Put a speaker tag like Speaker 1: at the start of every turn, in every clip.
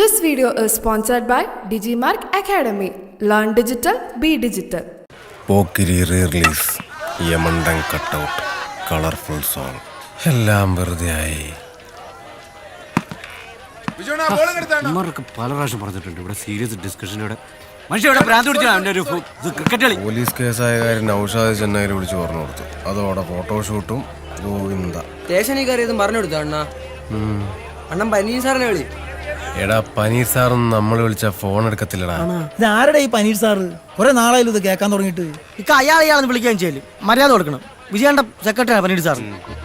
Speaker 1: This video is sponsored by Digimark Academy. Learn digital, be digital.
Speaker 2: Pokkiri re release Yamandan cutout colourful song എല്ലാം വെറുതെ ആയി.
Speaker 3: അമ്മമാരൊക്കെ പല പ്രാവശ്യം പറഞ്ഞിട്ടുണ്ട്. ഇവിടെ സീരിയസ് ഡിസ്കഷനിലൂടെ മനുഷ്യ ഇവിടെ ഭ്രാന്ത് പിടിച്ചാണ് അവന്റെ ഒരു ഫു- ഇത് ക്രിക്കറ്റ് കളി
Speaker 2: പോലീസ് കേസായ കാര്യം നൌഷാദ് ചെന്നൈയിൽ വിളിച്ച് പറഞ്ഞു കൊടുത്തു. അതോടെ ഫോട്ടോഷൂട്ടും ഗോവിന്ദ.
Speaker 4: സ്റ്റേഷനിൽ കയറിയതും പറഞ്ഞു കൊടുത്തു അണ്ണ? അണ്ണൻ പനീൻ സാറിനെ വിളി.
Speaker 2: എടാ പനീർ സാറും നമ്മൾ വിളിച്ച ഫോൺ എടുക്കത്തില്ലടാ.
Speaker 5: ഇത് ആരുടെ ഈ പനീർ സാർ? കുറെ നാളായാലും ഇത് കേൾക്കാൻ തുടങ്ങിയിട്ട്.
Speaker 4: ഇക്ക അയാൾ അയാളെന്ന് വിളിക്കാൻ ചെയ്യൽ. മര്യാദ കൊടുക്കണം. വിജയന്റെ സെക്രട്ടറിയാണ് പനീർ സാർ.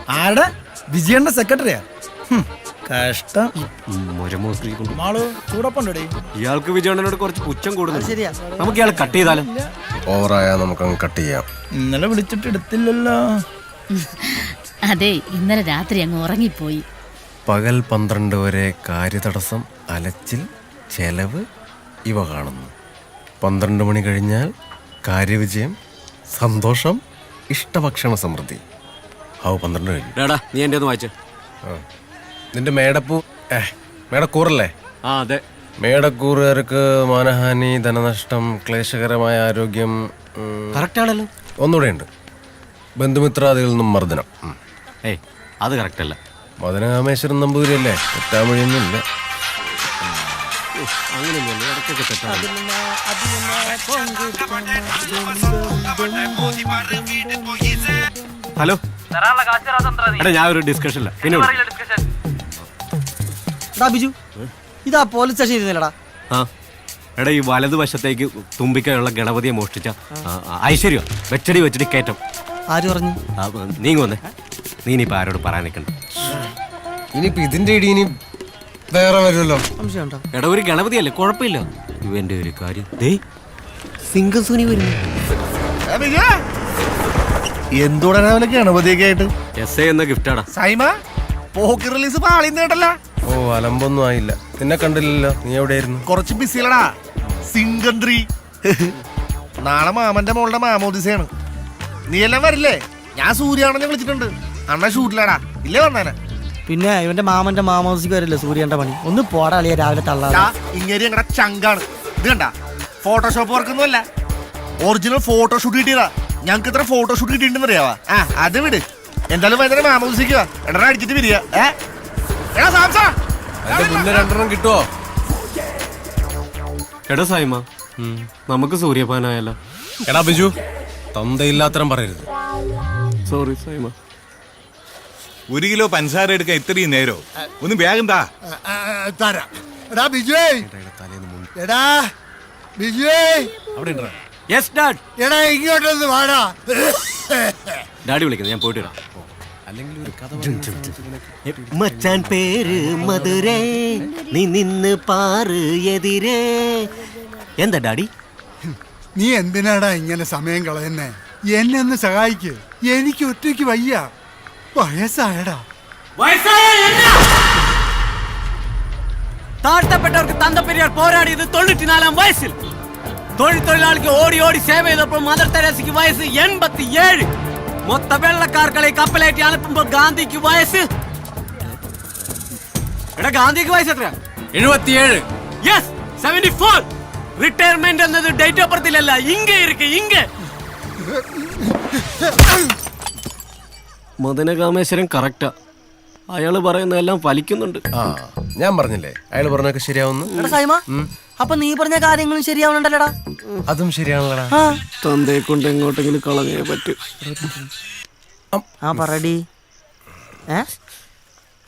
Speaker 5: ആരുടെ? വിജയന്റെ സെക്രട്ടറിയാ കഷ്ടം. മാളു
Speaker 3: ഇയാൾക്ക് വിജയണ്ണനോട് കുറച്ച് പുച്ഛം
Speaker 4: ശരിയാ.
Speaker 3: നമുക്ക് ഇയാളെ കട്ട് ചെയ്താലോ?
Speaker 2: ഓവറായാൽ നമുക്കങ്ങ് കട്ട് ചെയ്യാം.
Speaker 5: ഇന്നലെ വിളിച്ചിട്ട് എടുത്തില്ലല്ലോ.
Speaker 6: അതെ ഇന്നലെ രാത്രി അങ്ങ് ഉറങ്ങിപ്പോയി.
Speaker 2: പകൽ പന്ത്രണ്ട് വരെ കാര്യതടസ്സം അലച്ചിൽ ചെലവ് ഇവ കാണുന്നു. പന്ത്രണ്ട് മണി കഴിഞ്ഞാൽ കാര്യവിജയം സന്തോഷം ഇഷ്ടഭക്ഷണ സമൃദ്ധി. ഹൗ പന്ത്രണ്ട് കഴിഞ്ഞു.
Speaker 3: ഡാടാ നീ എന്റെ ഒന്ന് വായിച്ചേ.
Speaker 2: നിന്റെ മേടപ്പൂ ഏ മേടക്കൂറല്ലേ?
Speaker 3: ആ അതെ.
Speaker 2: മേടക്കൂറുകാർക്ക് മാനഹാനി ധനനഷ്ടം ക്ലേശകരമായ ആരോഗ്യം
Speaker 3: കറക്റ്റ് ആണല്ലോ.
Speaker 2: ഒന്നുകൂടെ ഉണ്ട്. ബന്ധുമിത്രാദികളിൽ നിന്നും മർദ്ദനം.
Speaker 3: ഏയ് അത് കറക്റ്റ് അല്ല.
Speaker 2: മദനകാമേശ്വരൻ നമ്പൂതിരിയല്ലേ? തെറ്റാമൊഴിയൊന്നുമില്ല
Speaker 3: ഹലോ. എടാ ഞാൻ ഒരു ഡിസ്കഷൻ ഡിസ്കഷനില്ല പിന്നെ വിളി.
Speaker 4: ബിജു ഇതാ പോലീസ് സ്റ്റേഷൻ ഇരുന്നില്ലടാ.
Speaker 3: ആ. എടാ ഈ വലതുവശത്തേക്ക് തുമ്പിക്കാനുള്ള ഗണപതിയെ മോഷ്ടിച്ച ആ, ആ, ഐശ്വര്യം? വെച്ചടി വെച്ചടി കയറ്റം.
Speaker 4: ആര് പറഞ്ഞു?
Speaker 3: ആ, നീങ്ങ വന്നേ. നീ ഇനിയിപ്പോ ആരോട് പറയാൻ നിൽക്കണ്ട
Speaker 2: ഇനിയിപ്പോ ഇതിന്റെ ഇടി ഇനി വേറെ വരുമല്ലോ?
Speaker 4: സംശയം ഉണ്ടോ
Speaker 3: എടാ ഒരു ഗണപതിയല്ലേ? കുഴപ്പമില്ല. ഇവന്റെ ഒരു കാര്യം. ദേ സിംഗസുനി വരുന്നു.
Speaker 7: എന്തോടെ രാവിലെ ഗണപതിയൊക്കെ ആയിട്ട്?
Speaker 3: എസ് എന്ന ഗിഫ്റ്റാടാ.
Speaker 7: സൈമ പോക്ക് റിലീസ് പാളിന്ന് കേട്ടല്ല
Speaker 2: ഓ അലമ്പൊന്നും ആയില്ല. നിന്നെ കണ്ടില്ലല്ലോ നീ എവിടെയായിരുന്നു?
Speaker 7: കുറച്ച് ബിസിയിലടാ സിംഗന്ത്രി. നാളെ മാമന്റെ മോളുടെ മാമോദിസയാണ്. നീ എല്ലാം വരില്ലേ? ഞാൻ സൂര്യാണെന്ന് വിളിച്ചിട്ടുണ്ട്. അണ്ണ ഷൂട്ടിലാടാ. ഇല്ലേ വന്നേനെ?
Speaker 4: പിന്നെ ഇവന്റെ മാമന്റെ മാമോസിക്ക് വരില്ലേ സൂര്യന്റെ പണി. ഒന്ന് പോടാ അളിയ രാവിലെ തള്ളാ
Speaker 7: ഇങ്ങനെ ഇങ്ങേരി ഞങ്ങളുടെ ചങ്കാണ്. ഇത് കണ്ട? ഫോട്ടോഷോപ്പ് വർക്കൊന്നുമല്ല. ഒറിജിനൽ ഫോട്ടോഷൂട്ട് കിട്ടിയതാ. ഞങ്ങൾക്ക് ഇത്ര ഫോട്ടോഷൂട്ട് കിട്ടിയിട്ടുണ്ടെന്ന് അറിയാവാ? ആ അത് വിട്. എന്തായാലും വൈകുന്നേരം മാമോസിക്ക് എടാ അടിച്ചിട്ട് വരിക. ഏടാ എടാ സാംസാ.
Speaker 2: രണ്ടെണ്ണം കിട്ടുവോ?
Speaker 3: എടാ സൈമ. നമുക്ക് സൂര്യപാനായല്ലോ
Speaker 2: എടാ ബിജു. തന്തയില്ലാത്തരം പറയരുത്.
Speaker 3: സോറി സൈമ.
Speaker 8: ഒരു കിലോ പഞ്ചസാര എടുക്കാൻ ഇത്രയും നേരോ? ഒന്ന് വേഗം താ.
Speaker 9: തരാം. എടാ ബിജുവേ എടാ ബിജുവേ
Speaker 3: യെസ് ഡാഡ്
Speaker 9: എടാ ഇങ്ങോട്ടൊന്ന് വാടാ.
Speaker 3: ഡാഡി വിളിക്കുന്നത് ഞാൻ പോയിട്ട് വരാം. മച്ചാൻ പേര് മധുരേ നീ നിന്ന് പാറ് എതിരേ. എന്താ ഡാഡി
Speaker 9: നീ എന്തിനാടാ ഇങ്ങനെ സമയം കളയുന്നേ? എന്നെ ഒന്ന് സഹായിക്ക്. എനിക്ക് ഒറ്റയ്ക്ക് വയ്യ. വയസ്സായടാ
Speaker 3: താഴ്ത്തപ്പെട്ടവർക്ക് തന്ത പെരിയാർ പോരാടിയത് തൊണ്ണൂറ്റിനാലാം വയസ്സിൽ തൊഴിൽതൊഴിലാളിക്ക് ഓടി ഓടി സേവ ചെയ്തപ്പോൾ മദർ തെരേസയ്ക്ക് വയസ്സ് എൺപത്തി ഏഴ് മൊത്ത വെള്ളക്കാർക്കളെ കപ്പലേറ്റി അനുപ്പുമ്പോൾ ഗാന്ധിക്ക് വയസ്സ് എടാ ഗാന്ധിക്ക് വയസ്സ് എത്രയാ
Speaker 2: എഴുപത്തിയേഴ്
Speaker 3: യെസ് സെവന്റി ഫോർ റിട്ടയർമെന്റ് എന്നത് ഡേറ്റ് ഓഫ് ബർത്തിലല്ല ഇങ്ങേ ഇരിക്കെ ഇങ്ങേ മദനകാമേശ്വരൻ കറക്റ്റാ അയാൾ പറയുന്നതെല്ലാം ഫലിക്കുന്നുണ്ട്.
Speaker 2: ആ ഞാൻ പറഞ്ഞില്ലേ? അയാൾ പറഞ്ഞൊക്കെ ശരിയാവുന്നു.
Speaker 4: എടാ സൈമ അപ്പൊ നീ പറഞ്ഞ കാര്യങ്ങളും ശരിയാവുന്നുണ്ടല്ലടാ?
Speaker 2: അതും ശരിയാണല്ലോടാ
Speaker 4: ആ.
Speaker 3: തന്തയെ കൊണ്ട് എങ്ങോട്ടെങ്കിലും കളഞ്ഞേ പറ്റൂ.
Speaker 4: ആ പറടി. ഏ?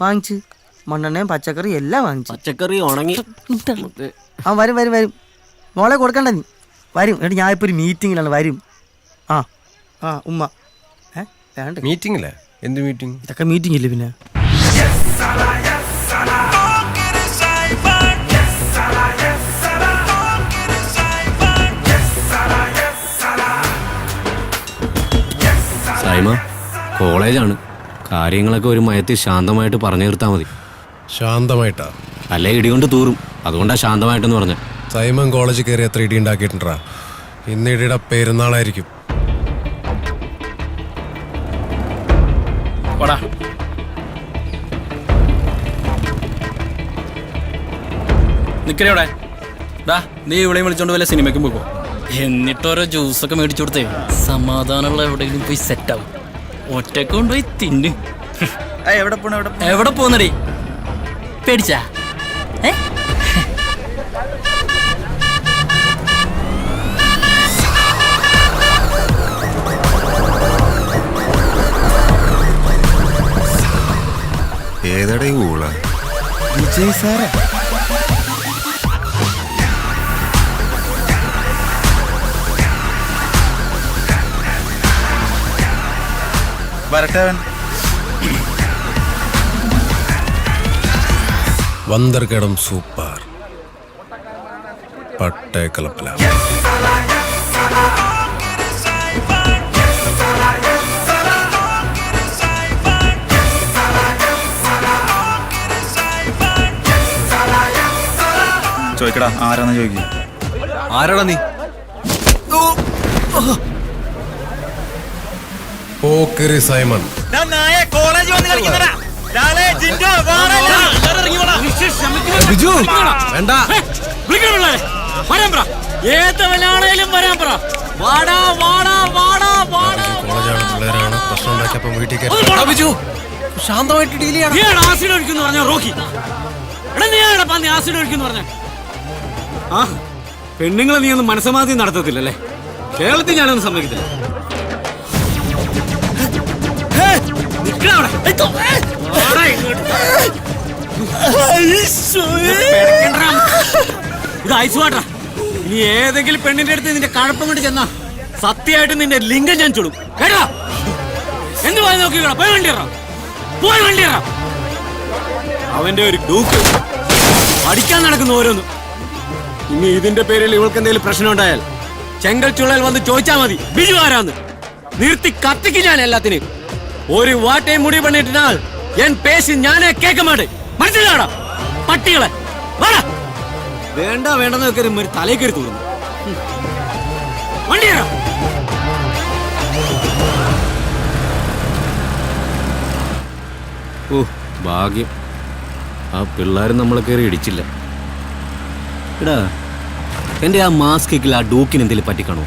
Speaker 4: വാങ്ങിച്ച്. മണ്ണെണ്ണയും പച്ചക്കറി എല്ലാം വാങ്ങിച്ചു.
Speaker 3: പച്ചക്കറി ഉണങ്ങി.
Speaker 4: ആ വരും വരും വരും. മോളെ കൊടുക്കണ്ട നീ. വരും. എടി ഞാൻ ഇപ്പൊ ഒരു മീറ്റിങ്ങിലാണ് വരും. ആ. ആ ഉമ്മ.
Speaker 2: മീറ്റിംഗില്ലേ എന്ത് മീറ്റിംഗ്
Speaker 4: ഇതൊക്കെ മീറ്റിംഗ് ഇല്ലേ പിന്നെ?
Speaker 3: സൈമ കോളേജാണ്. കാര്യങ്ങളൊക്കെ ഒരു മയത്തിൽ ശാന്തമായിട്ട് പറഞ്ഞു തീർത്താൽ മതി.
Speaker 2: ശാന്തമായിട്ടാ?
Speaker 3: അല്ലെ ഇടികൊണ്ട് തൂറും. അതുകൊണ്ടാ ശാന്തമായിട്ടെന്ന് പറഞ്ഞ.
Speaker 2: സൈമൻ കോളേജ് കയറി എത്ര ഇടി ഉണ്ടാക്കിയിട്ടുണ്ടാ? ഇന്ന് ഇടിയുടെ പെരുന്നാളായിരിക്കും.
Speaker 3: നിക്കടെ ദാ നീ ഇവിടെയും വിളിച്ചോണ്ട് വല്ല സിനിമയ്ക്കും എന്നിട്ട് എന്നിട്ടോരോ ജ്യൂസൊക്കെ മേടിച്ചു കൊടുത്തേ. സമാധാനമുള്ള എവിടെയെങ്കിലും പോയി സെറ്റ് ആവും. ഒറ്റയ്ക്ക് കൊണ്ടുപോയി തിന്ന്.
Speaker 5: എവിടെ പോണ എവിടെ
Speaker 3: എവിടെ പോകുന്നടി പേടിച്ചാ? ഏ?
Speaker 2: ഏതടേ ഊള?
Speaker 4: വിജയ് സാറാ.
Speaker 5: വരട്ടെ അവൻ.
Speaker 2: വന്തർകടം സൂപ്പർ. പട്ടേ
Speaker 5: ചോദിക്കടാ ആരാന്ന് ചോദിക്കും?
Speaker 2: ആരാടാ നീ? സൈമൺ.
Speaker 5: കോളേജ് വന്ന് കളിക്കുന്നടാ
Speaker 2: ബിജു വേണ്ട.
Speaker 3: ഏതവനാണേലും വരാൻ പറ. വാടാ വാടാ വാടാ വാടാ
Speaker 2: കോളേജാണ് പിള്ളേരാണ്. പ്രശ്നം ഉണ്ടാക്കിയപ്പം വീട്ടിൽ കയറി. ബിജു ശാന്തമായിട്ട് ഡീൽ ചെയ്യണം.
Speaker 3: ആസിഡ് ഒഴിക്കുന്നു പറഞ്ഞു റോക്കി? എടാ പന്നി ആസിഡ് ഒഴിക്കുന്നു പറഞ്ഞ? ആ പെണ്ണുങ്ങളെ നീ ഒന്നും മനസ്സമാധി നടത്തത്തില്ലല്ലേ? കേരളത്തിൽ ഞാനൊന്നും സമ്മതിക്കില്ല. ഇത്. ഐസ് വാട്ടറാ ഇനി ഏതെങ്കിലും പെണ്ണിന്റെ അടുത്ത് നിന്റെ കഴപ്പം കൊണ്ട് ചെന്നാ സത്യമായിട്ട് നിന്റെ ലിംഗം ഞാൻ ചുടും. കേട്ടോ? എന്ത് പോയി നോക്കിക്കോളാം പോയി വണ്ടി പോയി വണ്ടി അവന്റെ ഒരു ഡൂക്ക്. പഠിക്കാൻ നടക്കുന്നു ഓരോന്ന്. ഇനി ഇതിന്റെ പേരിൽ ഇവൾക്ക് എന്തെങ്കിലും പ്രശ്നം ഉണ്ടായാൽ ചെങ്കൽ ചുള്ളൽ വന്ന് ചോദിച്ചാ മതി. ബിജു ആരാന്ന്? നിർത്തി കത്തിക്ക് ഞാൻ എല്ലാത്തിനും ഒരു വാട്ടയും മുടി പണിയിട്ടാൽ എൻ പേശി ഞാനേ കേൾക്ക മാട്ടെ മനസ്സിലാടാ പട്ടികളെ വേണ്ട വേണ്ടെന്ന് വെക്കരുത് ഒരു തലേ കയറി തൂടുന്നു വണ്ടി ഇറ ഓ ഭാഗ്യം. ആ പിള്ളേരും നമ്മളെ കയറി ഇടിച്ചില്ല. എടാ എന്റെ ആ മാസ്കിൽ ആ ഡൂക്കിന് എന്തെങ്കിലും പറ്റിക്കാണോ?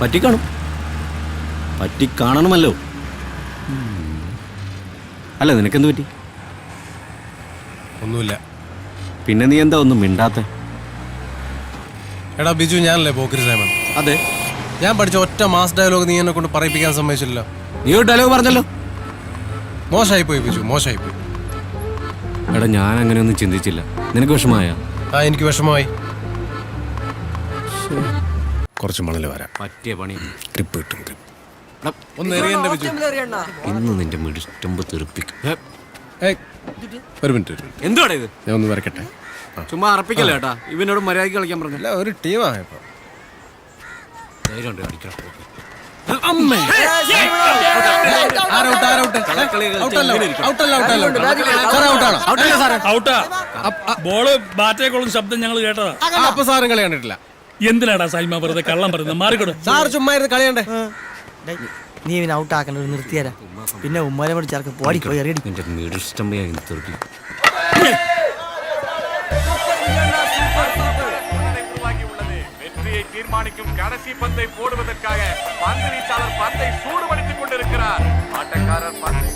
Speaker 3: പറ്റിക്കാണും. പറ്റിക്കാണണമല്ലോ. അല്ല നിനക്കെന്ത് പറ്റി?
Speaker 2: ഒന്നുമില്ല.
Speaker 3: പിന്നെ നീ എന്താ ഒന്നും മിണ്ടാത്ത?
Speaker 2: എടാ ബിജു ഞാനല്ലേ പോക്കരി സേമൻ
Speaker 3: അതെ.
Speaker 2: ഞാൻ പഠിച്ച ഒറ്റ മാസ് ഡയലോഗ് നീ എന്നെ കൊണ്ട് പറയിപ്പിക്കാൻ സമ്മതിച്ചില്ലല്ലോ.
Speaker 3: നീ ഒരു ഡയലോഗ് പറഞ്ഞല്ലോ.
Speaker 2: മോശമായി പോയി ബിജു മോശമായി പോയി
Speaker 3: എടാ ഞാൻ അങ്ങനെയൊന്നും ചിന്തിച്ചില്ല. നിനക്ക് വിഷമായ
Speaker 2: ആ എനിക്ക് വിഷമമായി. കുറച്ച് മണൽ വരാം.
Speaker 3: പറ്റിയ പണി.
Speaker 2: ഗ്രിപ്പ് കിട്ടും ഗ്രിപ്പ് ഒന്ന് എറിയണ്ട ബിജു.
Speaker 3: ഇന്ന് നിന്റെ മിടിസ്റ്റമ്പ് തെറിപ്പിക്കും.
Speaker 2: ഒരു മിനിറ്റ്
Speaker 3: എന്തുവാടാ ഇത്?
Speaker 2: ഞാൻ ഒന്ന് വരക്കട്ടെ.
Speaker 3: ചുമ്മാ അറപ്പിക്കല്ലേട്ടാ ഇവനോട് മര്യാദയ്ക്ക് കളിക്കാൻ
Speaker 2: പറഞ്ഞല്ല ഒരു ടീമാണ് ഇപ്പൊ.
Speaker 3: ധൈര്യം ഉണ്ട് കളിക്കാൻ
Speaker 2: ആരൗട്ട് ബാറ്റേ കൊള്ളും ഔട്ടല്ല ഔട്ടല്ല ഔട്ടാണ്
Speaker 10: ഔട്ടാ ബോൾ ബാറ്റേക്കോളും ശബ്ദം ഞങ്ങൾ കേട്ടതാ.
Speaker 2: അപ്പൊ സാറും കളി കണ്ടിട്ടില്ല.
Speaker 10: എന്തിനാടാ സൈമ വെറുതെ കള്ളം പറയുന്നത്? മാറിക്കൊടു.
Speaker 2: സാർ ചുമ്മാ ഇരുന്ന് കളയണ്ടേ
Speaker 4: നീ ഇവനെ ഔട്ട് ആക്കണ്ട ഒരു നിർത്തിയാരാ. പിന്നെ ഉമ്മാനെ കൂടി ചേർക്ക് പോടി പോയി എറിയടി.
Speaker 3: നിന്റെ
Speaker 8: தீர்மானிக்கும் கடைசி பந்தை போடுவதற்காக பந்து வீச்சாளர் பந்தை சூடுபடுத்திக் கொண்டிருக்கிறார் ஆட்டக்காரர் பந்தை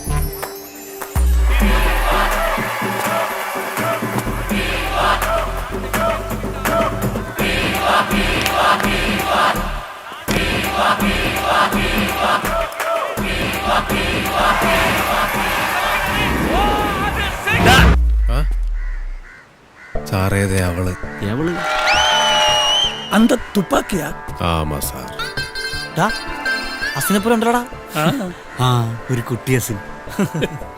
Speaker 2: സാറേതേ അവള്
Speaker 3: എവള്
Speaker 5: അന്ത തുപ്പാക്കിയാ?
Speaker 2: ആമാ സാർ.
Speaker 4: ഡാ അസിനെപ്പുറം ഉണ്ടടാ
Speaker 3: ആ? ഒരു കുട്ടിയസിൻ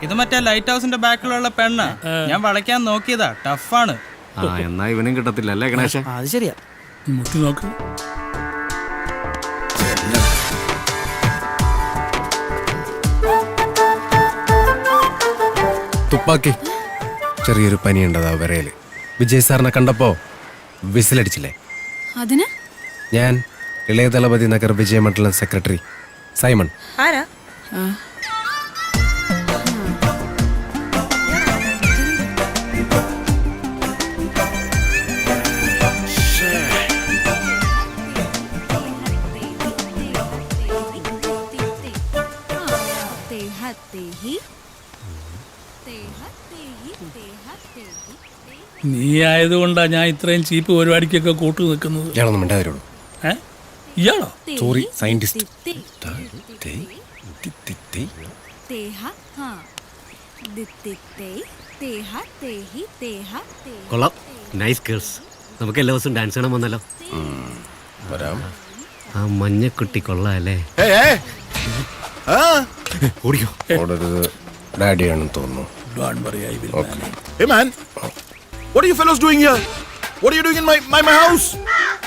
Speaker 5: ഇത് മറ്റേ ലൈറ്റ് ഹൗസിന്റെ ബാക്കിലുള്ള പെണ്ണ. ഞാൻ വളയ്ക്കാൻ നോക്കിയതാ. ടഫാണ്.
Speaker 3: ആ എന്നാ ഇവനും കിട്ടത്തില്ല അല്ലേ ഗണേശ?
Speaker 4: ആ, അത് ശരിയാ.
Speaker 10: മുട്ടി നോക്ക്.
Speaker 2: തുപ്പാക്കി. ചെറിയൊരു പനിയുണ്ടതാ വിരയിൽ വിജയ് സാറിനെ കണ്ടപ്പോ വിസിലടിച്ചില്ലേ?
Speaker 6: അതിന്?
Speaker 2: ഞാൻ ഇളയ ദളപതി നഗർ വിജയമണ്ഡലം സെക്രട്ടറി സൈമൺ.
Speaker 6: ആരാ?
Speaker 10: നീ ആയതുകൊണ്ടാ ഞാൻ ഇത്രയും ചീപ്പ് പരിപാടിക്കൊക്കെ കൂട്ടു നിൽക്കുന്നത്.
Speaker 2: ഇയാളൊന്നും മിണ്ടാ
Speaker 10: ഏ? ഇയാളോ?
Speaker 2: സോറി സയന്റിസ്റ്റ്
Speaker 3: കൊള്ളാം. നൈസ് ഗേൾസ് നമുക്ക് എല്ലാ ദിവസവും ഡാൻസ് ചെയ്യണം വന്നല്ലോ.
Speaker 2: വരാം.
Speaker 3: ആ മഞ്ഞക്കുട്ടി കൊള്ളാല്ലേ? ഓടിക്കോ.
Speaker 2: അവിടെ ഡാഡിയാണെന്ന് തോന്നുന്നു.
Speaker 7: Don't worry What are you fellows doing here? What are you doing in my my, my house?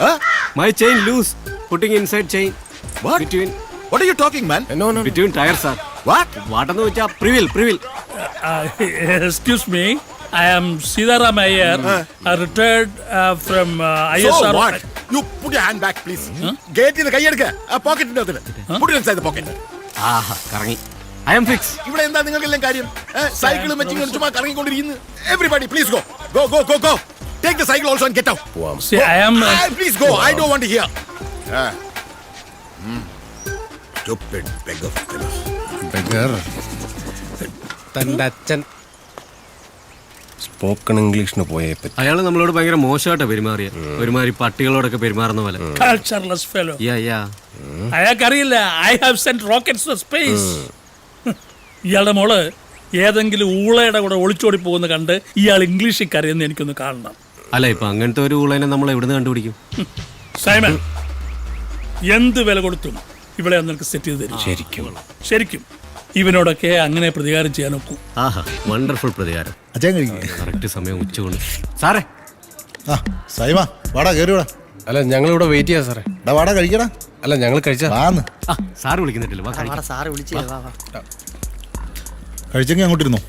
Speaker 7: Huh?
Speaker 3: My chain loose. Putting inside chain.
Speaker 7: What?
Speaker 3: Between.
Speaker 7: What are you talking, man?
Speaker 2: Eh, no,
Speaker 3: no. Between tires, sir.
Speaker 7: What?
Speaker 3: What are the Privil,
Speaker 10: privil. Uh, uh excuse me. I am Sidaram Iyer,
Speaker 7: uh,
Speaker 10: retired uh, from uh, ISR.
Speaker 7: So what? You put your hand back, please. Huh? Get in the pocket. Hmm? Put it inside the pocket.
Speaker 3: Ah, karangi. I'm fix.
Speaker 7: ഇവിടെ എന്താ നിങ്ങൾക്കെല്ലാം കാര്യം? സൈക്കിളും വെച്ചിങ്ങനെ ചുമ്മാ കറങ്ങിക്കൊണ്ടിരിക്കുന്നു. Everybody please go go go go go take the cycle also and get out
Speaker 2: I
Speaker 10: See, I am. uh,
Speaker 7: please go I don't want to hear beggar fellows.
Speaker 2: Beggar തന്റെ അച്ഛൻ spoken ഇംഗ്ലീഷിന് പോയേ പറ്റി.
Speaker 3: അയാൾ നമ്മളോട് ഭയങ്കര മോശമായിട്ടാ പെരുമാറിയ. ഒരുമാതിരി പട്ടികളോടൊക്കെ പെരുമാറുന്ന പോലെ.
Speaker 10: Cultureless fellow
Speaker 3: yeah yeah
Speaker 10: അയാൾക്കറിയില്ല I have sent rockets to space ഇയാളുടെ മോൾ ഏതെങ്കിലും ഊളയുടെ കൂടെ ഒളിച്ചോടി പോകുന്ന കണ്ട് ഇയാൾ ഇംഗ്ലീഷിൽ കരയുന്ന എനിക്കൊന്ന് കാണണം.
Speaker 3: അല്ല ഇപ്പൊ അങ്ങനത്തെ ഒരു ഊളനെ നമ്മൾ എവിടുന്ന് കണ്ടുപിടിക്കും?
Speaker 10: സൈമൻ എന്ത് വില കൊടുത്തും ഇവിടെ നിനക്ക് സെറ്റ് ചെയ്ത് തരും.
Speaker 2: ശരിക്കും.
Speaker 10: ശരിക്കും. ഇവനോടൊക്കെ അങ്ങനെ പ്രതികാരം ചെയ്യാൻ നോക്കൂ
Speaker 3: ആഹാ വണ്ടർഫുൾ പ്രതികാരം.
Speaker 9: അച്ഛൻ കഴിക്കും.
Speaker 3: കറക്റ്റ് സമയം ഉച്ചകൊണ്ട് സാറേ.
Speaker 9: ആ സൈമ വാടാ കയറിവിടാ
Speaker 2: അല്ല ഞങ്ങൾ ഇവിടെ വെയിറ്റ് ചെയ്യാം സാറേ.
Speaker 9: എടാ വാടാ കഴിക്കടാ.
Speaker 2: അല്ല ഞങ്ങൾ കഴിച്ചാ?
Speaker 9: വാന്ന്
Speaker 3: ആ സാറ് വിളിക്കുന്നിട്ടില്ല വാ കഴിക്കാം.
Speaker 4: വാടാ സാറ് വിളിച്ചേ വാ അങ്ങോട്ട്
Speaker 9: കഴിച്ചെങ്കിൽ അങ്ങോട്ടിരുന്നു?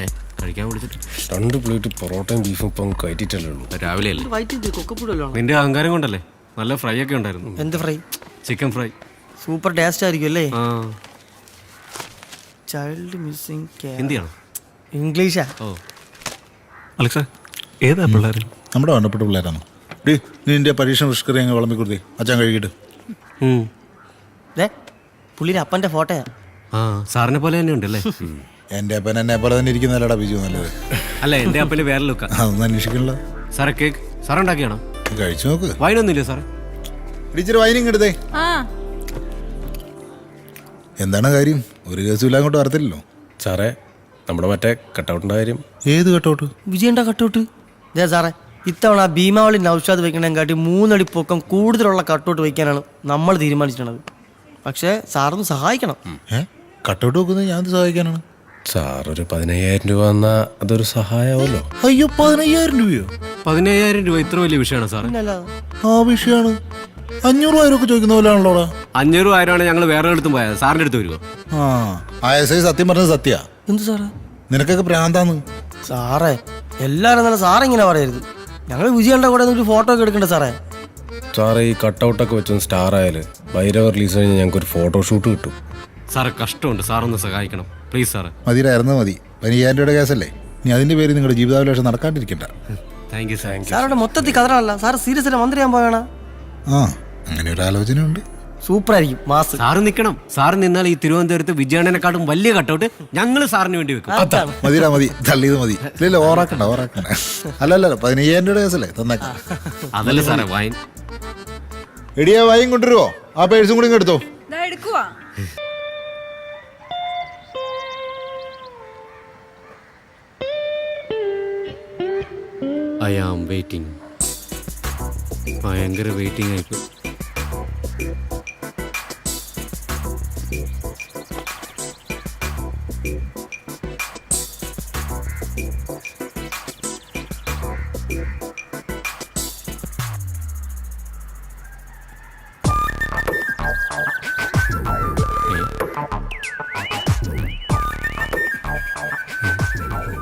Speaker 3: ഏ കഴിക്കാൻ വിളിച്ചിട്ട്.
Speaker 2: രണ്ട് പ്ലേറ്റ് പൊറോട്ടയും ബീഫും ഇപ്പം കയറ്റിട്ടല്ലേ ഉള്ളൂ.
Speaker 3: രാവിലെ അല്ലേ?
Speaker 4: വയറ്റിൽ കൊക്കപ്പൂടല്ലോ
Speaker 3: നിന്റെ അഹങ്കാരം കൊണ്ടല്ലേ? നല്ല ഫ്രൈ ഒക്കെ ഉണ്ടായിരുന്നു.
Speaker 4: എന്ത് fry?
Speaker 3: Chicken fry.
Speaker 4: Super taste ആയിരിക്കും അല്ലേ?
Speaker 3: ആ.
Speaker 4: ചൈൽഡ് മിസ്സിംഗ്
Speaker 3: ഹിന്ദിയാണോ?
Speaker 4: ഇംഗ്ലീഷാ?
Speaker 3: ഓ. അലക്സ ഏതാ പിള്ളേർ
Speaker 9: നമ്മുടെ വേണ്ടപ്പെട്ട പിള്ളേരാണ്? ഡി നീ നിന്റെ പരീക്ഷ പുഷ്കറി അങ്ങ് വിളമ്പി കൊടുത്തേ. അച്ഛൻ കഴിക്കിട്ട്
Speaker 4: ദേ പുള്ളിയുടെ അപ്പന്റെ ഫോട്ടോയാ.
Speaker 3: ആ സാറിനെ പോലെ തന്നെ ഉണ്ടല്ലേ?
Speaker 9: എന്റെ അപ്പൻ എന്നെ പോലെ തന്നെ ഇരിക്കുന്നല്ലടാ ബിജു നല്ലത്.
Speaker 3: അല്ല എന്റെ അപ്പൽ വേറെ ലുക്ക.
Speaker 9: അതൊന്നും അന്വേഷിക്കണല്ലോ.
Speaker 3: സാറേ കേക്ക് സാർ ഉണ്ടാക്കിയാണോ
Speaker 9: കഴിച്ചു നോക്ക്.
Speaker 3: വൈനൊന്നുമില്ല സാറേ?
Speaker 9: ഇടിച്ചിരി വൈനിങ് എടുത്തേ. എന്താണ് കാര്യം? ഒരു കേസും അങ്ങോട്ട് വരത്തില്ലല്ലോ.
Speaker 2: സാറേ നമ്മുടെ മറ്റേ കട്ടൗട്ടിന്റെ കാര്യം.
Speaker 9: ഏത് കട്ടൗട്ട്?
Speaker 4: വിജയണ്ട കട്ടൗട്ട്. ദേ സാറേ ഇത്തവണ ആ ഭീമാവളി നൗഷാദ് വെക്കണേക്കാട്ടി മൂന്നടി പൊക്കം കൂടുതലുള്ള കട്ടൗട്ട് വെക്കാനാണ് നമ്മൾ തീരുമാനിച്ചിട്ടുള്ളത്. പക്ഷേ സാറൊന്ന് സഹായിക്കണം.
Speaker 9: ഏ? കട്ടൗട്ട് വെക്കുന്നത് ഞാൻ സഹായിക്കാനാണ്?
Speaker 2: സാർ ഒരു പതിനയ്യായിരം രൂപ എന്നാ അതൊരു സഹായമാവല്ലോ
Speaker 9: അയ്യോ പതിനയ്യായിരം രൂപയോ?
Speaker 3: പതിനയ്യായിരം രൂപ ഇത്ര വലിയ വിഷയമാണ്
Speaker 4: സാർ
Speaker 9: ആ വിഷയമാണ് അഞ്ഞൂറ് ആയിരം ഒക്കെ ചോദിക്കുന്ന പോലെയാണല്ലോടാ.
Speaker 3: അഞ്ഞൂറ് ആയിരമാണ് ഞങ്ങൾ വേറെ അടുത്തും പോയത്. സാറിന്റെ അടുത്ത് വരുമോ
Speaker 9: ആ. സത്യം പറഞ്ഞത് സത്യ.
Speaker 4: എന്ത് സാറേ?
Speaker 9: നിനക്കൊക്കെ പ്രാന്താന്ന്.
Speaker 4: സാറേ എല്ലാരും നല്ല സാറേ ഇങ്ങനെ പറയരുത്. ഞങ്ങൾ വിജയണ്ട കൂടെ ഒരു ഫോട്ടോ ഒക്കെ എടുക്കണ്ടേ സാറേ.
Speaker 2: സാറേ ഈ കട്ടൗട്ടൊക്കെ വെച്ചൊന്ന് സ്റ്റാർ ആയാൽ ഭൈരവ റിലീസ് കഴിഞ്ഞാൽ ഞങ്ങൾക്ക് ഒരു ഫോട്ടോ ഷൂട്ട് കിട്ടും.
Speaker 3: സാറേ കഷ്ടമുണ്ട്. സാറൊന്ന് സഹായിക്കണം. പ്ലീസ് സാർ
Speaker 9: മതിയായിരുന്നു മതി. രൂപയുടെ കേസല്ലേ? ഇനി അതിന്റെ പേര് നിങ്ങളുടെ ജീവിതാഭിലാഷം നടക്കാണ്ടിരിക്കണ്ട.
Speaker 3: താങ്ക് യു സാർ
Speaker 4: സാറുടെ മൊത്തത്തിൽ കഥറല്ല സാർ സീരിയസ് അല്ല മന്ത്രി ആകാൻ പോകണ
Speaker 9: ആ അങ്ങനെ ഒരു ആലോചനയുണ്ട്.
Speaker 4: സൂപ്പർ ആയിരിക്കും മാസ്.
Speaker 3: സാറ് നിൽക്കണം സാർ നിന്നാൽ ഈ തിരുവനന്തപുരത്ത് വിജയണ്ണനെക്കാട്ടും വലിയ കട്ടൗട്ട് ഞങ്ങൾ സാറിന് വേണ്ടി വെക്കും.
Speaker 9: മതിടാ മതി. തള്ളിയത് മതി. ഇല്ല ഓറാക്കണ്ട ഓറാക്കണ്ട അല്ല അല്ല പതിനയ്യായിരം രൂപയുടെ കേസല്ലേ? തന്നേക്കാം
Speaker 3: അതല്ല സാറേ വൈൻ
Speaker 9: എടിയാ വൈൻ കൊണ്ടുവരുവോ? ആ പേഴ്സും കൂടി എടുത്തോ.
Speaker 1: എടുക്കുവാ.
Speaker 3: ഐ ആം വെയിറ്റിംഗ് ഭയങ്കര വെയിറ്റിംഗ് ആയിപ്പോയി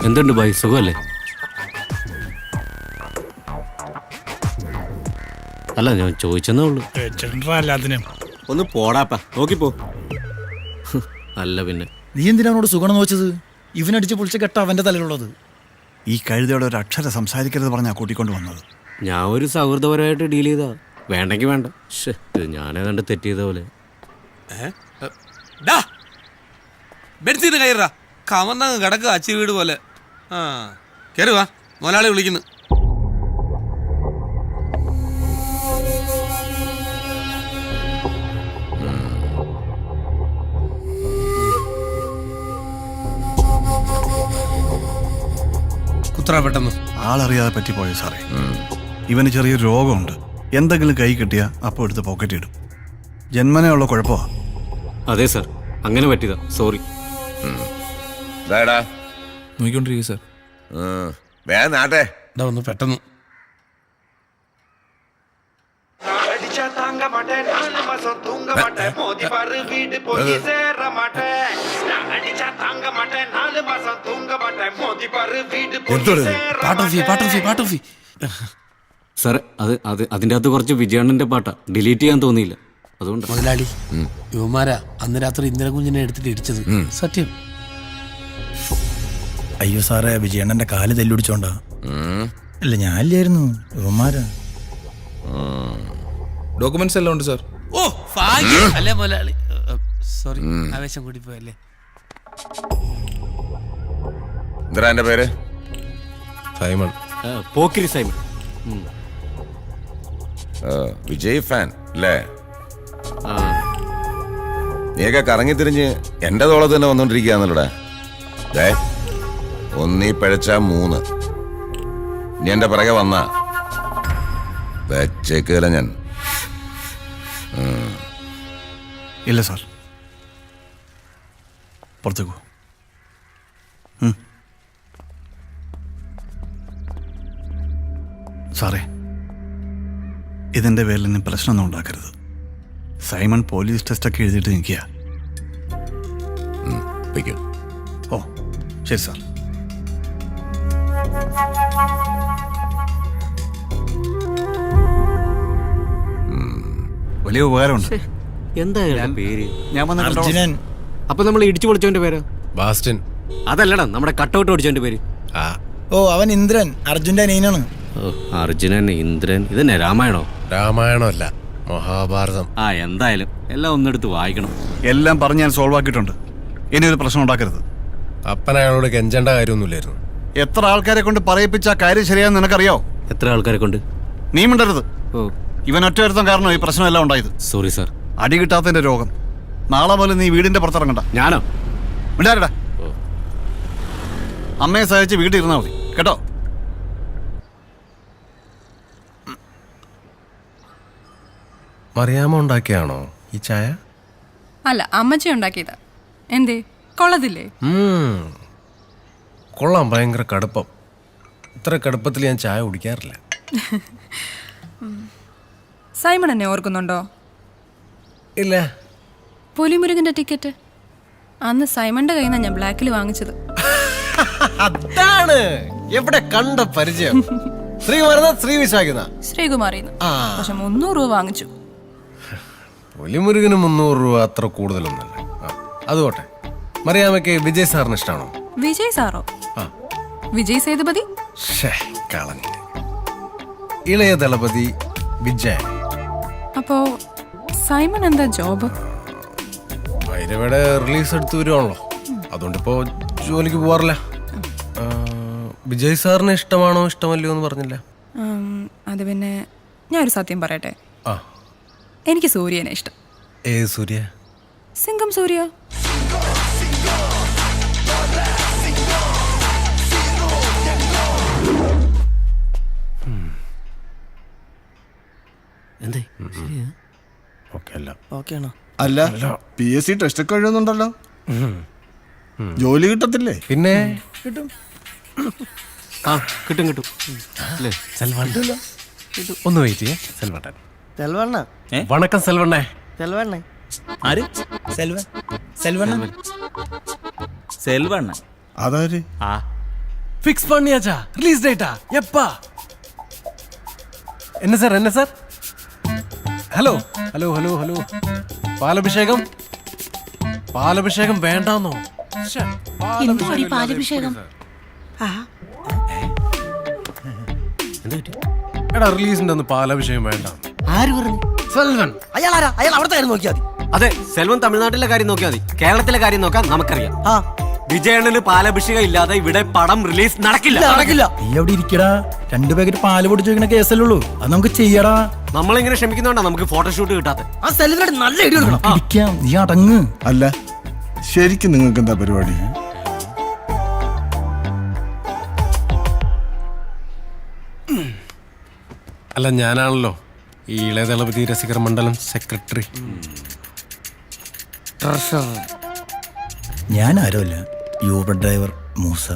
Speaker 3: എന്തുണ്ട് ബൈ സുഖമല്ലേ? അല്ല ഞാൻ ചോദിച്ചെന്നേ ഉള്ളൂ.
Speaker 10: എല്ലാത്തിനും
Speaker 3: ഒന്ന് പോടാപ്പാ നോക്കിപ്പോ. അല്ല പിന്നെ.
Speaker 11: നീ എന്തിനാണോട് സുഖം വെച്ചത് ഇവനടിച്ച് പൊളിച്ച കെട്ട അവന്റെ തലയിലുള്ളത്. ഈ കഴുതയുടെ ഒരു അക്ഷരം സംസാരിക്കരുത് പറഞ്ഞാ കൂട്ടിക്കൊണ്ട് വന്നത്.
Speaker 3: ഞാൻ ഒരു സൗഹൃദപരമായിട്ട് ഡീൽ ചെയ്താ. വേണ്ടെങ്കിൽ വേണ്ട. ഞാനേ കണ്ട് തെറ്റ് ചെയ്ത പോലെ.
Speaker 5: ബെൻസിന് കയറാ കമന്നങ്ങ് കിടക്കുക അച്ചി വീട് പോലെ. ആ കയറുവാ മുതലാളി വിളിക്കുന്നു.
Speaker 2: ഇത്ര പെട്ടെന്ന്?
Speaker 11: ആളറിയാതെ പറ്റിപ്പോയ സാറേ? ഇവന് ചെറിയൊരു രോഗമുണ്ട്. എന്തെങ്കിലും കൈ കിട്ടിയാ അപ്പോൾ എടുത്ത് പോക്കറ്റ് ഇടും. ജന്മനയുള്ള കുഴപ്പമാ.
Speaker 3: അതെ സർ. അങ്ങനെ പറ്റിയതാ. സോറി
Speaker 2: നോക്കിക്കൊണ്ടിരിക്കും സാർ.
Speaker 7: വേഗം നാട്ടെ.
Speaker 2: ഇതാ ഒന്ന് പെട്ടെന്ന്. പാട്ടോഫി പാട്ടോഫി പാട്ടോഫി
Speaker 3: സാറേ അത് അത് അതിന്റെ അകത്ത് കുറച്ച് വിജയണ്ണന്റെ പാട്ടാ. ഡിലീറ്റ് ചെയ്യാൻ തോന്നിയില്ല. അതുകൊണ്ട്.
Speaker 2: മുതലാളി യുവമാരാ അന്ന് രാത്രി ഇന്ദിര കുഞ്ഞിനെ എടുത്തിട്ട് ഇടിച്ചത്. സത്യം.
Speaker 11: അയ്യോ സാറേ വിജയണ്ണന്റെ കാൽ തെല്ലുടിച്ചോണ്ടാ. അല്ല ഞാനില്ലായിരുന്നു. യുവമാരാ.
Speaker 2: ഡോക്യുമെന്റ്സ് എല്ലാം ഉണ്ട് സാർ.
Speaker 4: ഓ ഭാഗ്യം. അല്ലേ മുതലാളി? സോറി ആവേശം കൂടി പോയല്ലേ
Speaker 7: എന്താ എന്റെ പേര്?
Speaker 2: സൈമൺ.
Speaker 3: ആ, പോക്കിരി സൈമൺ.
Speaker 7: വിജയ് ഫാൻ അല്ലേ? നീയൊക്കെ കറങ്ങി തിരിഞ്ഞ് എന്റെ തോളത്ത് തന്നെ വന്നോണ്ടിരിക്കുകയാണല്ലോടാ? ദേ ഒന്നീ പഴച്ച മൂന്ന്. നീ എന്റെ പിറകെ വന്ന. വെച്ചേക്കില്ല ഞാൻ.
Speaker 11: ഇല്ല സാർ. പുറത്തേക്ക്. സാറേ ഇതിന്റെ പേരിൽ ഇനി പ്രശ്നമൊന്നും ഉണ്ടാക്കരുത്. സൈമൺ പോലീസ് ടെസ്റ്റൊക്കെ എഴുതിയിട്ട് നിൽക്കുക. ഓ ശരി സാർ. വലിയ ഉപകാരമുണ്ട്.
Speaker 3: എന്താ അയാളുടെ പേര്
Speaker 11: ഞാൻ
Speaker 3: അപ്പൊ നമ്മൾ ഇടിച്ചു പൊളിച്ചവന്റെ പേര്?
Speaker 2: ബാസ്റ്റൻ.
Speaker 3: അതല്ലടാ നമ്മുടെ കട്ടൗട്ട് ഓടിച്ചവന്റെ പേര്.
Speaker 2: ആ.
Speaker 11: ഓ അവൻ ഇന്ദ്രൻ. അർജുന്റെ അനിയനാണ്.
Speaker 3: ഓ അർജുനൻ ഇന്ദ്രൻ. ഇതന്നെ രാമായണോ?
Speaker 2: രാമായണമല്ല മഹാഭാരതം.
Speaker 3: ആ എന്തായാലും എല്ലാം ഒന്നെടുത്ത് വായിക്കണം.
Speaker 11: എല്ലാം പറഞ്ഞ് ഞാൻ സോൾവ് ആക്കിയിട്ടുണ്ട്. ഇനി ഒരു പ്രശ്നം ഉണ്ടാക്കരുത്.
Speaker 2: അപ്പൻ അയാളോട് കെഞ്ചേണ്ട കാര്യമൊന്നുമില്ലായിരുന്നു.
Speaker 11: എത്ര ആൾക്കാരെ കൊണ്ട് പറയിപ്പിച്ച ആ കാര്യം ശരിയാന്ന് നിനക്കറിയോ?
Speaker 3: എത്ര ആൾക്കാരെ കൊണ്ട്?
Speaker 11: നീ മിണ്ടരുത്.
Speaker 3: ഓ.
Speaker 11: ഇവൻ ഒറ്റ കാരണം ഈ പ്രശ്നമെല്ലാം ഉണ്ടായത്?
Speaker 3: സോറി സാർ
Speaker 11: അടി കിട്ടാത്തതിന്റെ രോഗം. നാളെ മുതൽ നീ വീടിന്റെ പുറത്തിറങ്ങണ്ട.
Speaker 3: ഞാനോ?
Speaker 11: വിടാരട അമ്മയെ സഹായിച്ച് വീട്ടിൽ ഇരുന്നാൽ മതി. കേട്ടോ?
Speaker 2: മറിയാമ ഉണ്ടാക്കിയാണോ ഈ ചായ?
Speaker 1: അല്ല അമ്മച്ചി ഉണ്ടാക്കിയതാ. എന്തേ? കൊള്ളതില്ലേ.
Speaker 2: കൊള്ളാം ഭയങ്കര കടുപ്പം. ഇത്ര കടുപ്പത്തിൽ ഞാൻ ചായ കുടിക്കാറില്ല.
Speaker 1: സൈമൺ എന്നെ ഓർക്കുന്നുണ്ടോ?
Speaker 2: ഇല്ല.
Speaker 1: പുലിമുരുകന്റെ ടിക്കറ്റ്? അന്ന് സൈമന്റെ കയ്യിൽ നിന്നാണ് ഞാൻ ബ്ലാക്കിൽ വാങ്ങിച്ചത്.
Speaker 2: അതാണ്. എവിടെ കണ്ട പരിചയം? ശ്രീ വരുന്ന ശ്രീ വിശാഖിന
Speaker 1: ശ്രീകുമാറിന്ന്. പക്ഷെ മുന്നൂറ് രൂപ വാങ്ങിച്ചു.
Speaker 2: പുലിമുരുകന് മുന്നൂറ് രൂപ അത്ര കൂടുതലൊന്നല്ല അതുകൊട്ടെ മറിയാമയ്ക്ക് വിജയ് സാറിന് ഇഷ്ടമാണോ
Speaker 1: വിജയ് സാറോ. വിജയ് സേതുപതി
Speaker 2: കളഞ്ഞു ഇളയ ദളപതി വിജയ്
Speaker 1: അപ്പോ സൈമൺ എന്താ ജോബ്
Speaker 2: ഭൈരവയുടെ റിലീസ് എടുത്ത് വരുവാണല്ലോ. അതുകൊണ്ട് ഇപ്പോ ജോലിക്ക് പോവാറില്ല. വിജയ് സാറിന് ഇഷ്ടമാണോ ഇഷ്ടമല്ലോ എന്ന് പറഞ്ഞില്ല.
Speaker 1: അത് പിന്നെ ഞാൻ ഒരു സത്യം പറയട്ടെ.
Speaker 2: ആ.
Speaker 1: എനിക്ക് സൂര്യനെ ഇഷ്ടം.
Speaker 2: ഏ സൂര്യ?
Speaker 1: സിംഗം സൂര്യ.
Speaker 3: എന്തേ?
Speaker 2: ഓക്കെ അല്ല.
Speaker 7: പി എസ് സി ടെസ്റ്റ് ഒക്കെ എഴുതുന്നുണ്ടല്ലോ. ജോലി കിട്ടത്തില്ലേ?
Speaker 2: പിന്നെ? കിട്ടും.
Speaker 3: ആ കിട്ടും കിട്ടും. അല്ലേ? സെൽവണ്ണ.
Speaker 2: ഒന്ന് വെയിറ്റ് ചെയ്യേ സെൽവണ്ണൻ.
Speaker 4: സെൽവണ്ണ?
Speaker 2: വണക്കം സെൽവണ്ണേ.
Speaker 4: സെൽവണ്ണേ
Speaker 11: ആര്? സെൽവ സെൽവണ്ണ
Speaker 5: സെൽവണ്ണ
Speaker 7: അതാര്?
Speaker 5: ആ.
Speaker 2: ഫിക്സ് പണിയാച്ചാ റിലീസ് ഡേറ്റാ എപ്പാ? എന്നെ സാർ എന്നെ sir hello hello hello hello പാലഭിഷേകം? പാലഭിഷേകം വേണ്ടാന്നോ?
Speaker 6: എന്തുവാടി പാലഭിഷേകം?
Speaker 3: ആ
Speaker 2: എടാ റിലീസിന്റെ പാലഭിഷേകം വേണ്ട.
Speaker 3: ആര് പറഞ്ഞു?
Speaker 2: സെൽവൻ.
Speaker 4: അയാൾ ആരാ അയാൾ അവിടുത്തെ കാര്യം നോക്കിയാൽ മതി.
Speaker 3: അതെ സെൽവൻ തമിഴ്നാട്ടിലെ കാര്യം നോക്കിയാൽ മതി. കേരളത്തിലെ കാര്യം നോക്കാൻ നമുക്കറിയാം.
Speaker 4: ആ.
Speaker 3: വിജയണ്ണന് പാലഭിഷേകം ഇല്ലാതെ ഇവിടെ പടം റിലീസ് നടക്കില്ല.
Speaker 4: നടക്കില്ല.
Speaker 11: നീ അവിടെ ഇരിക്കടാ? രണ്ടു പാക്കറ്റ് പാൽ പൊടിച്ചു വെക്കുന്ന കേസല്ലേ ഉള്ളൂ. അത് നമുക്ക് ചെയ്യടാ.
Speaker 3: നമ്മളിങ്ങനെ ക്ഷമിക്കുന്നോണ്ടാ നമുക്ക് ഫോട്ടോഷൂട്ട് കിട്ടാത്ത.
Speaker 4: ആ സെലിബ്രിറ്റി നല്ല ഇടി കൊടുക്കണം.
Speaker 11: ഇരിക്കാം. നീ അടങ്ങ്.
Speaker 7: അല്ല ശരിക്കും നിങ്ങൾക്ക് എന്താ പരിപാടി?
Speaker 2: അല്ല ഞാനാണല്ലോ ഈ ഇളയതളപതി രസികർ മണ്ഡലം സെക്രട്ടറി
Speaker 4: ട്രഷറർ
Speaker 5: ഞാൻ ആരുമല്ല. Uber driver Moosa.